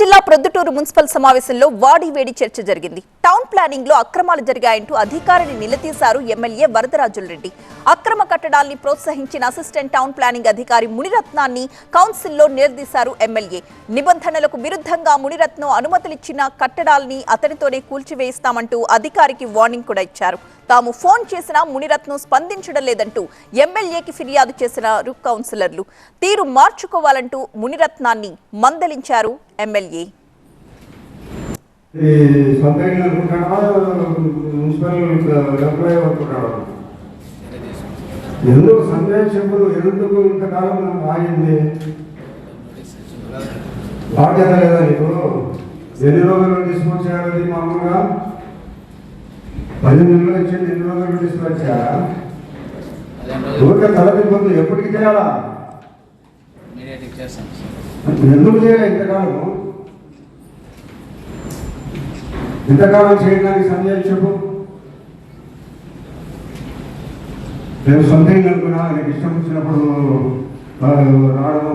జిల్లా ప్రొద్దుటూరు మున్సిపల్ సమావేశంలో వాడి వేడి చర్చ జరిగింది. టౌన్ ప్లానింగ్లో అక్రమాలు జరిగాయంటూ అధికారిని నిలదీశారు ఎమ్మెల్యే వరదరాజుల రెడ్డి. అక్రమ కట్టడాల్ని ప్రోత్సహించిన అసిస్టెంట్ టౌన్ ప్లానింగ్ అధికారి మునిరత్నాన్ని కౌన్సిల్లో నిలదీశారు ఎమ్మెల్యే. నిబంధనలకు విరుద్ధంగా మునిరత్నం అనుమతులిచ్చిన కట్టడాల్ని అతనితోనే కూల్చివేయిస్తామంటూ అధికారికి వార్నింగ్ కూడా ఇచ్చారు. తాము ఫోన్ చేసినా మునిరత్నం స్పందించడం లేదంటూ ఎమ్మెల్యేకి ఫిర్యాదు చేసినారు కౌన్సిలర్లు. తీరు మార్చుకోవాలంటూ మునిరత్నాన్ని మందలించారు ఎమ్మెల్యే. ఎందుకు సంజయ్ చెప్పులు ఎందుకు ఇంతకాలం ఆగింది? బాధ్యత లేదా నీకు? ఎన్ని రోజులు డిస్పోజ్ మామూలుగా? పది నెలలు వచ్చింది ఎన్ని రోజులు డిస్పోజ్ చేయాలా? ఊరికే ఎప్పటికి చేయాలా ఎందుకు చేయాలి ఇంతకాలం? ఇంతకాలం చేయడానికి సంజయ్ చెప్పు. నేను సొంతంగా అనుకున్నా నీకు ఇష్టం వచ్చినప్పుడు ఆ, రావడమో